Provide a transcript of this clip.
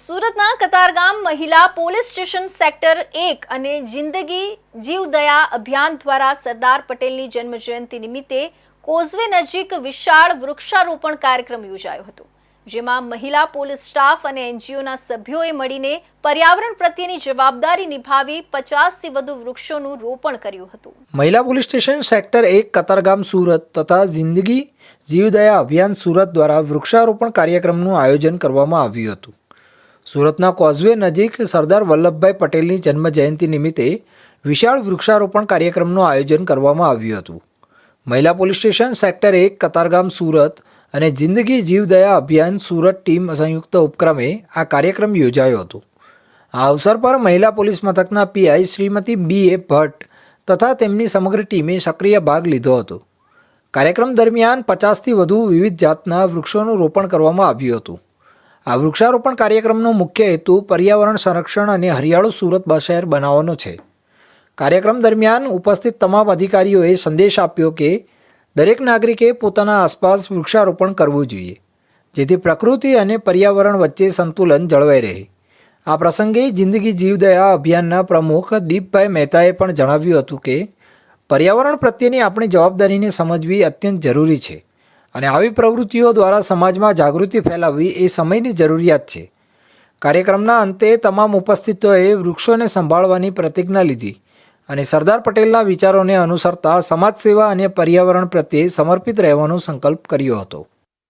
સુરતના કતારગામ મહિલા police station sector એક અને જિંદગી જીવદયા અભિયાન દ્વારા સરદાર પટેલની જન્મજયંતિ નિમિત્તે કોઝવે નજીક વિશાળ વૃક્ષારોપણ કાર્યક્રમ યોજાયો હતો, જેમાં મહિલા પોલીસ સ્ટાફ અને એનજીઓના સભ્યોએ મળીને પર્યાવરણ પ્રત્યેની જવાબદારી નિભાવી પચાસથી વધુ વૃક્ષોનું રોપણ કર્યું હતું. મહિલા પોલીસ સ્ટેશન સેક્ટર એક, કતારગામ સુરત તથા જિંદગી જીવદયા અભિયાન સુરત દ્વારા વૃક્ષારોપણ કાર્યક્રમનું આયોજન કરવામાં આવ્યું હતું. સુરતના કોઝવે નજીક સરદાર વલ્લભભાઈ પટેલની જન્મ જયંતિ નિમિત્તે વિશાળ વૃક્ષારોપણ કાર્યક્રમનું આયોજન કરવામાં આવ્યું હતું. મહિલા પોલીસ સ્ટેશન સેક્ટર એક, કતારગામ, સુરત અને જિંદગી જીવદયા અભિયાન સુરત ટીમ સંયુક્ત ઉપક્રમે આ કાર્યક્રમ યોજાયો હતો. આ અવસર પર મહિલા પોલીસ મથકના PI Shrimati B A Bhatt તથા તેમની સમગ્ર ટીમે સક્રિય ભાગ લીધો હતો. કાર્યક્રમ દરમિયાન પચાસથી વધુ વિવિધ જાતના વૃક્ષોનું રોપણ કરવામાં આવ્યું હતું. આ વૃક્ષારોપણ કાર્યક્રમનો મુખ્ય હેતુ પર્યાવરણ સંરક્ષણ અને હરિયાળું સુરત શહેર બનાવવાનો છે. કાર્યક્રમ દરમિયાન ઉપસ્થિત તમામ અધિકારીઓએ સંદેશ આપ્યો કે દરેક નાગરિકે પોતાના આસપાસ વૃક્ષારોપણ કરવું જોઈએ, જેથી પ્રકૃતિ અને પર્યાવરણ વચ્ચે સંતુલન જળવાઈ રહે. આ પ્રસંગે જિંદગી જીવદયા અભિયાનના પ્રમુખ દીપભાઈ મહેતાએ પણ જણાવ્યું હતું કે, પર્યાવરણ પ્રત્યેની આપણી જવાબદારીને સમજવી અત્યંત જરૂરી છે. અને આવી પ્રવૃત્તિઓ દ્વારા સમાજમાં જાગૃતિ ફેલાવવી એ સમયની જરૂરિયાત છે. કાર્યક્રમના અંતે તમામ ઉપસ્થિતોએ વૃક્ષોને સંભાળવાની પ્રતિજ્ઞા લીધી અને સરદાર પટેલના વિચારોને અનુસરતા સમાજસેવા અને પર્યાવરણ પ્રત્યે સમર્પિત રહેવાનો સંકલ્પ કર્યો હતો.